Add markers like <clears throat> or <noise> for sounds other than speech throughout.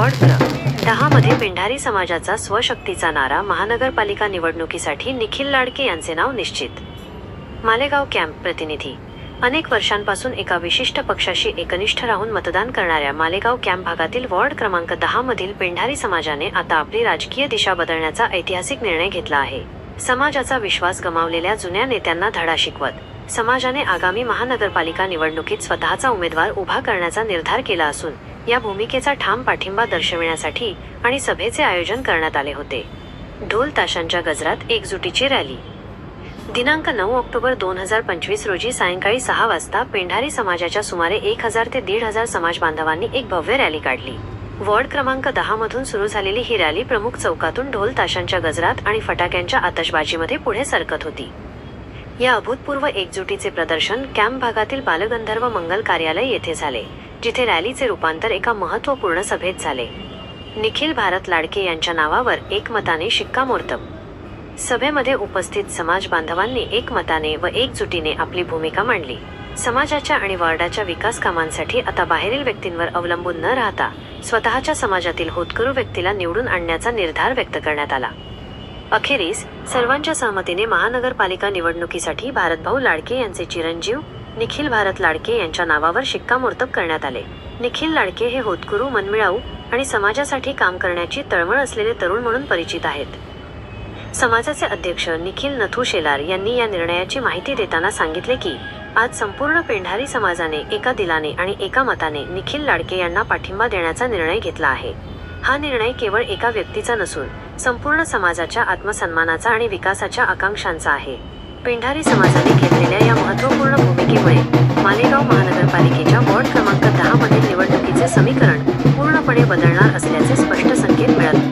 Camp ward दहा मध्ये पेंढारी समाजाचा स्वशक्तीचा नारा महानगरपालिका निवडणुकीसाठी निखिल लाडके यांचे नाव निश्चित. मालेगाव कॅम्प प्रतिनिधी. अनेक वर्षांपासून एका विशिष्ट पक्षाशी एकनिष्ठ राहून मतदान करणाऱ्या मालेगाव कॅम्प भागातील वॉर्ड क्रमांक दहा मधील पेंढारी समाजाने आता आपली राजकीय दिशा बदलण्याचा ऐतिहासिक निर्णय घेतला आहे. समाजाचा विश्वास गमावलेल्या जुन्या नेत्यांना धडा शिकवत समाजाने आगामी महानगरपालिका निवडणुकीत स्वतःचा उमेदवार उभा करण्याचा निर्धार केला असून या भूमिकेचा ठाम पाठिंबा दर्शविण्यासाठी आणि सभेचे आयोजन करण्यात आले होते. ढोल ताशांच्या गजरात एकजुटीची रॅली. दिनांक नऊ ऑक्टोबर दोन हजार पंचवीस रोजी सायंकाळी सहा वाजता पेंढारी समाजाच्या सुमारे एक हजार ते दीड हजार समाज बांधवांनी एक भव्य रॅली काढली. वॉर्ड क्रमांक दहा मधून सुरू झालेली ही रॅली प्रमुख चौकातून ढोल ताशांच्या गजरात आणि फटाक्यांच्या आतषबाजीमध्ये पुढे सरकत होती. या अभूतपूर्व एकजुटीचे प्रदर्शन कॅम्प भागातील बालगंधर्व मंगल कार्यालय येथे झाले जिथे रॅलीचे रूपांतर एका महत्त्वपूर्ण सभेत झाले. निखिल भारत लाडके यांच्या नावावर एकमताने शिक्कामोर्तब. सभेमध्ये उपस्थित समाज बांधवांनी एकमताने व एकजुटीने आपली भूमिका मांडली. समाजाच्या आणि वार्डाच्या विकास कामांसाठी आता बाहेरील व्यक्तींवर अवलंबून न राहता स्वतःच्या समाजातील होतकरू व्यक्तीला निवडून आणण्याचा निर्धार व्यक्त करण्यात आला. अखेरीस सर्वांच्या सहमतीने महानगरपालिका निवडणुकीसाठी भारतभाऊ लाडके यांचे चिरंजीव निखिल भारत लाडके यांच्या नावावर शिक्कामोर्तब करण्यात आले. निखिल लाडके हे होतकुरू मनमिळाऊ आणि समाजासाठी काम करण्याची तळमळ असलेले तरुण म्हणून परिचित आहेत. समाजाचे अध्यक्ष निखिल नथू शेलार यांनी या निर्णयाची माहिती देताना सांगितले की आज संपूर्ण पेंढारी समाजाने एका दिलाने आणि एका मताने निखिल लाडके यांना पाठिंबा देण्याचा निर्णय घेतला आहे. हा निर्णय केवळ एका व्यक्तीचा नसून संपूर्ण समाजाच्या आत्मसन्मानाचा आणि विकासाच्या आकांक्षांचा आहे. पेंढारी समाजाने घेतलेल्या या महत्त्वपूर्ण भूमिकेमुळे मालेगाव महानगरपालिकेच्या वॉर्ड क्रमांक दहा मधील निवडणुकीचे समीकरण पूर्णपणे बदलणार असल्याचे स्पष्ट संकेत मिळत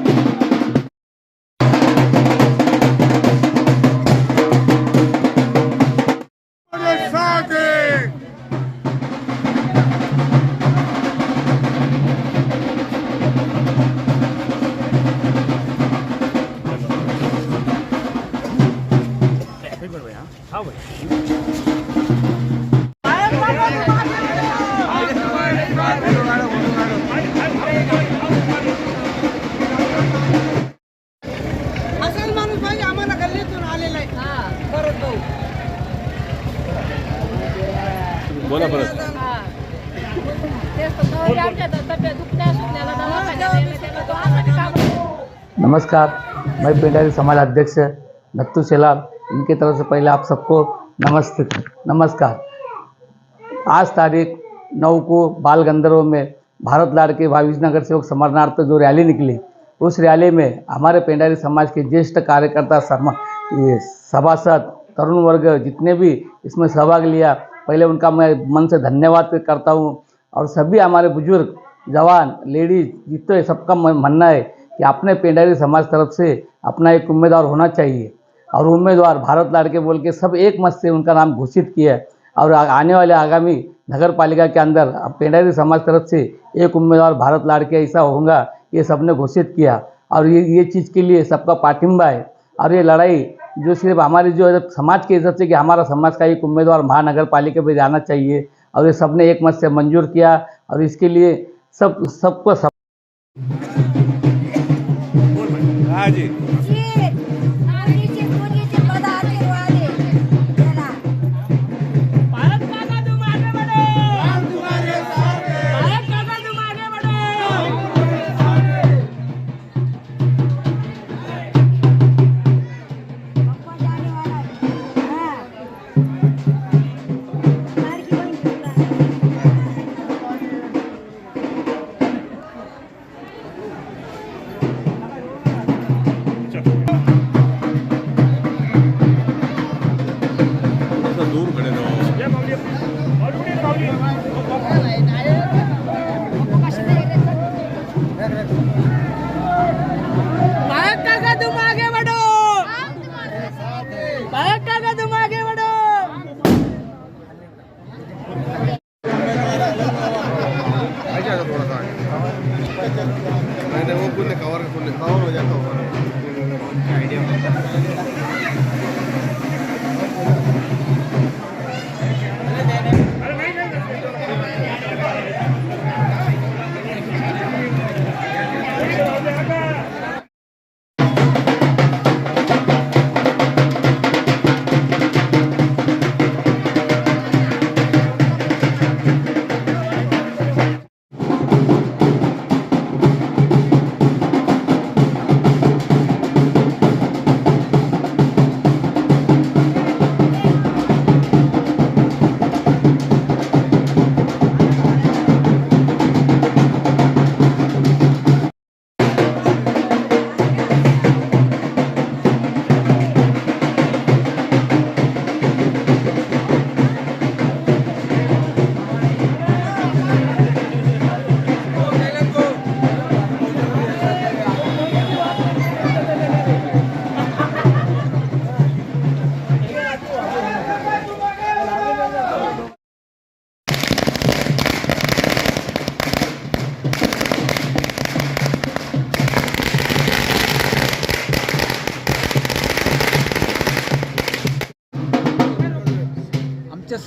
नमस्कार, मैं पिंडारी समाज अध्यक्ष नत्थू शेलार इनके तरफ़ से पहले आप सबको नमस्ते, नमस्कार। आज तारीख नौ को बाल गंधर्व में भारत लाड़ के भाविज नगर सेवक समरनार्थ जो रैली निकली, उस रैली में हमारे पेंडारी समाज के ज्येष्ठ कार्यकर्ता सभासद तरुण वर्ग जितने भी इसमें सहभाग लिया, पहले उनका मैं मन से धन्यवाद करता हूँ। और सभी हमारे बुज़ुर्ग, जवान, लेडीज़, जितने सबका मन- मानना है कि अपने पेंडारी समाज तरफ़ से अपना एक उम्मीदवार होना चाहिए। और उम्मीदवार भारत लाड़के बोल के सब एक मत से उनका नाम घोषित किया है। और आने वाले आगामी नगर पालिका के अंदर पेंडारी समाज तरफ़ से एक उम्मीदवार भारत लाड़के ऐसा होगा, ये सबने घोषित किया। और ये ये चीज़ के लिए सबका पाठिंबा है। और ये लड़ाई जो सिर्फ़ हमारी जो है समाज के हिसाब से कि हमारा समाज का एक उम्मीदवार महानगर पालिका में जाना चाहिए। और ये सबने एक मत से मंजूर किया। और इसके लिए सब, सबको सब राजी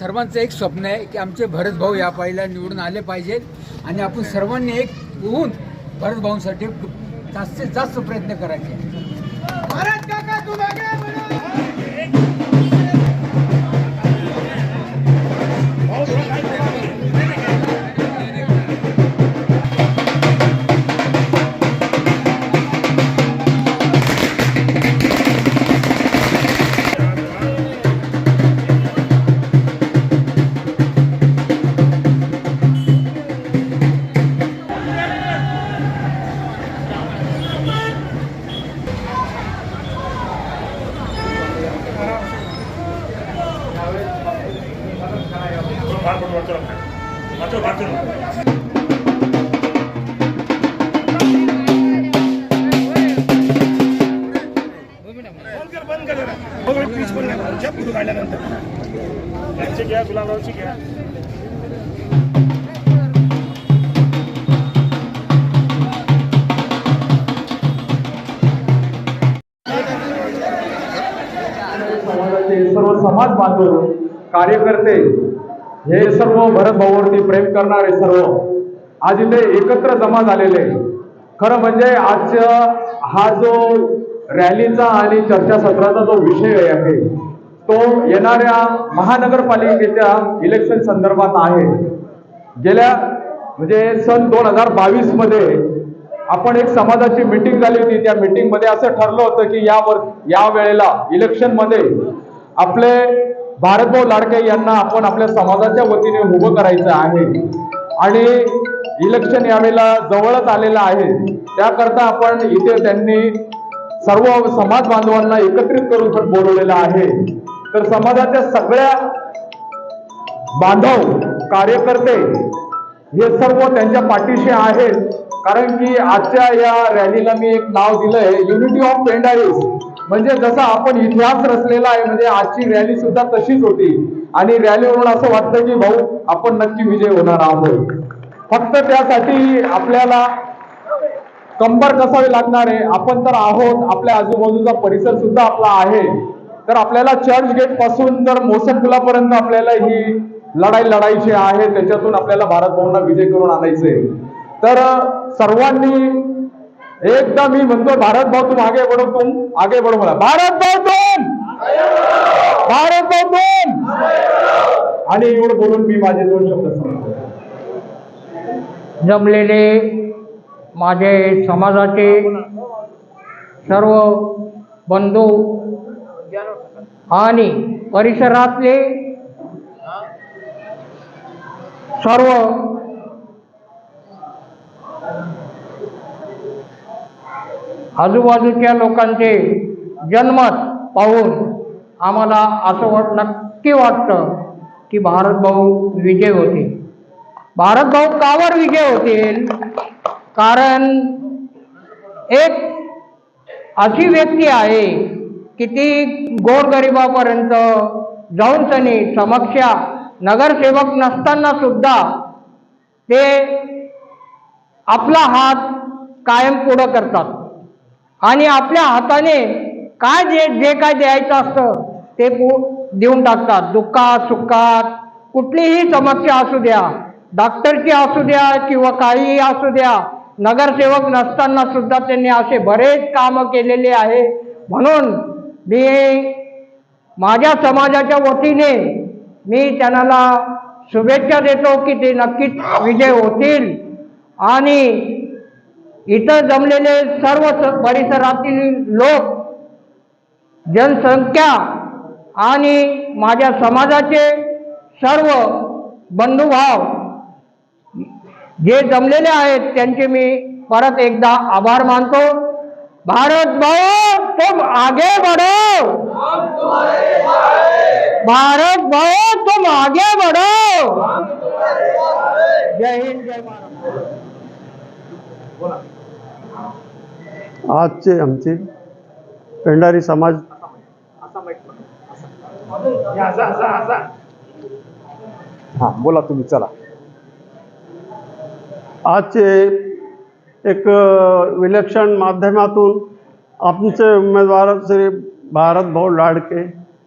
सर्वांचं एक स्वप्न आहे की आमचे भरतभाऊ या पाळीला निवडून आले पाहिजेत आणि आपण सर्वांनी एक होऊन भरतभाऊंसाठी जास्तीत जास्त प्रयत्न करायचे. समाजाचे सर्व समाज बांधव कार्यकर्ते हे सर्व भरत भाऊवरती प्रेम करणारे सर्व आज इथे एकत्र जमा झालेले खरं म्हणजे आजच्या हा जो रॅलीचा आणि चर्चासत्राचा जो विषय आहे तो येणाऱ्या महानगरपालिकेच्या इलेक्शन संदर्भात आहे. गेल्या म्हणजे सन दोन हजार बावीसमध्ये आपण एक समाजाची मीटिंग झाली होती. त्या मीटिंगमध्ये असं ठरलं होतं की या वर या वेळेला इलेक्शनमध्ये आपले भारतभाऊ लाडके यांना आपण आपल्या समाजाच्या वतीने उभं करायचं आहे. आणि इलेक्शन यावेळेला जवळच आलेलं आहे. त्याकरता आपण इथे त्यांनी सर्व समाज बांधवांना एकत्रित करून बोलवलेलं आहे. तर समाजाच्या सगळ्या बांधव कार्यकर्ते हे सर्व त्यांच्या पाठीशी आहेत. कारण की आजच्या या रॅलीला मी एक नाव दिलंय युनिटी ऑफ पेंडाईज म्हणजे जसा आपण इतिहास रचलेला आहे म्हणजे आजची रॅली सुद्धा तशीच होती. आणि रॅलीवरून असं वाटतं की भाऊ आपण नक्की विजय होणार आहोत. फक्त त्यासाठी आपल्याला कंबर कसावी लागणार आहे? आपण तर आहोत आपल्या आजूबाजूचा परिसर सुद्धा आपला आहे. तर आपल्याला चर्च गेटपासून तर मोसन पुलापर्यंत आपल्याला ही लढाई लढायची आहे त्याच्यातून आपल्याला भारत भवनला विजय करून आणायचे. तर सर्वांनी एकदा मी म्हणतो भारत भाऊ तुम आगे बढो तुम आगे बढो मला भारत भाऊ तुम भारत भाऊ तुम आणि एवढं बोलून मी माझे दोन शब्द सांगतो जमलेले माझे समाजाचे सर्व बंधू आणि परिसरातले सर्व आजूबाजूच्या लोकांचे जन्मत पाहून आम्हाला असं वाट नक्की वाटतं की भारतभाऊ विजय होते भारतभाऊ कावर विजय होतील. कारण एक अशी व्यक्ती आहे की ती गोरगरिबापर्यंत जाऊन त्यांनी समक्षा नगरसेवक नसताना सुद्धा ते आपला हात कायम पुढं करतात. आणि आपल्या हाताने काय जे जे काय द्यायचं असतं ते पू देऊन टाकतात. दुःखात सुखात कुठलीही समस्या असू द्या डॉक्टरची असू द्या किंवा काहीही असू द्या नगरसेवक नसताना सुद्धा त्यांनी असे बरेच कामं केलेले आहे. म्हणून मी माझ्या समाजाच्या वतीने मी त्यांना शुभेच्छा देतो की ते नक्कीच विजय होतील. आणि इथं जमलेले सर्व परिसरातील लोक जनसंख्या आणि माझ्या समाजाचे सर्व बंधुभाव जे जमलेले आहेत त्यांचे मी परत एकदा आभार मानतो. भारत भाऊ तुम आगे बढ़ो! भारत भाऊ तुम आगे बढ़ो। जय हिंद जय भारत। आजचे आमचे पेंडारी समाज हा बोला तुम्ही चला. आजचे एक विलक्षण माध्यमातून आमचे उमेदवार श्री भारतभाऊ लाडके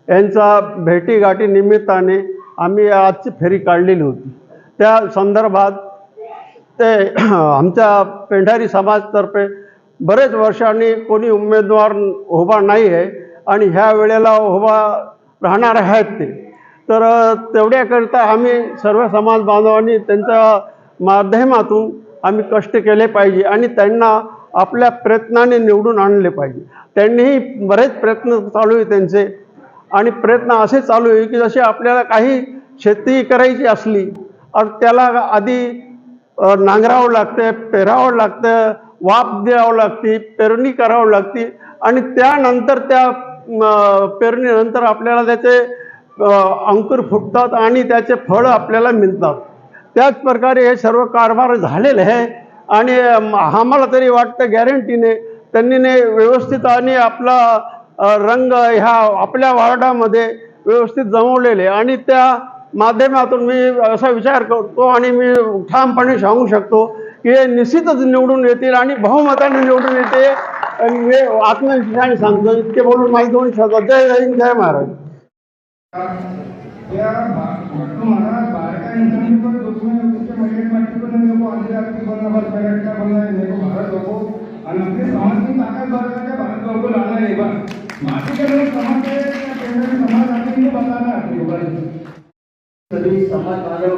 यांचा भेटीगाठी निमित्ताने आम्ही आजची फेरी काढलेली होती. त्या संदर्भात ते <clears throat> आमच्या पेंढारी समाजतर्फे बरेच वर्षांनी कोणी उमेदवार उभा नाही आहे आणि ह्या वेळेला उभा राहणार आहेत ते. तर तेवढ्याकरिता आम्ही सर्व समाज बांधवांनी त्यांच्या माध्यमातून आम्ही कष्ट केले पाहिजे आणि त्यांना आपल्या प्रयत्नाने निवडून आणले पाहिजे. त्यांनीही बरेच प्रयत्न चालू आहे त्यांचे. आणि प्रयत्न असे चालू आहे की जसे आपल्याला काही शेती करायची असली तर त्याला आधी नांगरावं लागते पेरावं लागतं वाप द्यावं लागते पेरणी करावं लागते. आणि त्यानंतर त्या पेरणीनंतर आपल्याला त्याचे अंकुर फुटतात आणि त्याचे फळ आपल्याला मिळतात. त्याच प्रकारे हे सर्व कारभार झालेले आहे. आणि आम्हाला तरी वाटतं गॅरंटीने त्यांनी व्यवस्थित आणि आपला रंग ह्या आपल्या वार्डामध्ये व्यवस्थित जमवलेले आणि त्या माध्यमातून मी असा विचार करतो आणि मी ठामपणे सांगू शकतो की हे निश्चितच निवडून येतील आणि बहुमताने निवडून येते. मी आत्मविश्वासाने सांगतो इतके बोलून माझे दोन शब्द. जय हिंद जय महाराज. आणि आपली सामाजिक ताकद भारत समाज की ताकत बढ़ा के भारत लोगों को लाना है बस बाकी के लोग समाज के केंद्र में समाज आते हैं बताना है आपको बस सभी समाज बांधव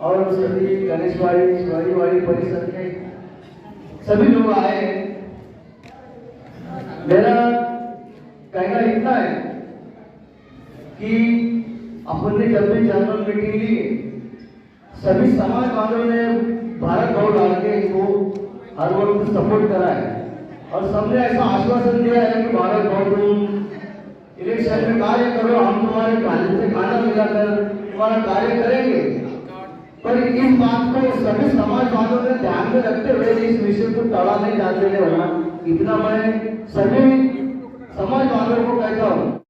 और सभी गणेशवाड़ी शिवाजीवाड़ी परिसर के सभी लोग आए हैं। मेरा कहना इतना है कि अपन ने जब भी जनरल मीटिंग ली सभी समाज बांधव ने भारत भाव लाड़के को हर वक्त सपोर्ट करा है और सबने ऐसा आश्वासन दिया है कि भारत बहुत हो। इलेक्शन में कार्य करो हम तुम्हारे खाने से खाना मिलाकर तुम्हारा कार्य करेंगे। पर इस बात को सभी समाजवादों ने ध्यान में रखते हुए इस विषय को टड़ा नहीं जाते होना। इतना मैं सभी समाजवादों को कहता हूँ।